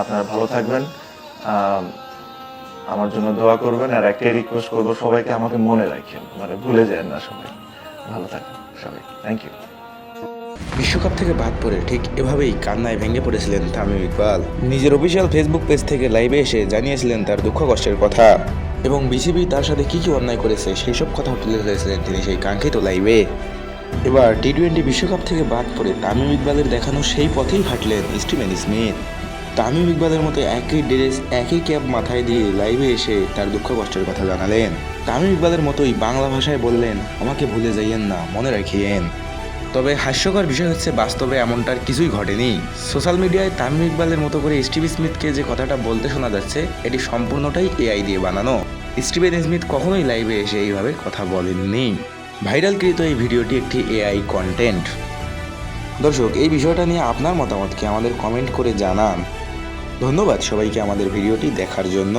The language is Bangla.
আপনারা ভালো থাকবেন। আমার জন্য দোয়া করবেন আর একটাই রিকোয়েস্ট করব, সবাইকে আমাকে মনে রাখেন। মানে ভুলে যায় না সবাই। ভালো থাকবেন সবাই। থ্যাংক ইউ বিশ্বকাপ থেকে বাদ পড়ে ঠিক এভাবেই কান্নায় ভেঙে পড়েছিলেন তামিম ইকবাল। নিজের অফিসিয়াল ফেসবুক পেজ থেকে লাইভে এসে জানিয়েছিলেন তার দুঃখ কষ্টের কথা। এবং বিসিবি তার সাথে কী কী অন্যায় করেছে সেই সব কথা তুলে ধরেছিলেন তিনি সেই কাঙ্ক্ষিত লাইভে এবার টি টোয়েন্টি বিশ্বকাপ থেকে বাদ পড়ে তামিম ইকবালের দেখানো সেই পথেই হাঁটলেন স্টিভেন স্মিথ তামিম ইকবালের মতো একই ড্রেস, একই ক্যাপ মাথায় দিয়ে লাইভে এসে তার দুঃখ কষ্টের কথা জানালেন। তামিম ইকবালের মতোই বাংলা ভাষায় বললেন, আমাকে ভুলে যাইয়েন না, মনে রাখিয়েন। তবে হাস্যকর বিষয় হচ্ছে, বাস্তবে এমনটার কিছুই ঘটেনি। সোশ্যাল মিডিয়ায় তামিম ইকবালের মতো করে স্টিভ স্মিথকে যে কথাটা বলতে শোনা যাচ্ছে, এটি সম্পূর্ণটাই এআই দিয়ে বানানো। স্টিভেন স্মিথ কখনোই লাইভে এসে এইভাবে কথা বলেননি। ভাইরালকৃত এই ভিডিওটি একটি এআই কন্টেন্ট দর্শক, এই বিষয়টা নিয়ে আপনার মতামতকে আমাদের কমেন্ট করে জানান। ধন্যবাদ সবাইকে আমাদের ভিডিওটি দেখার জন্য।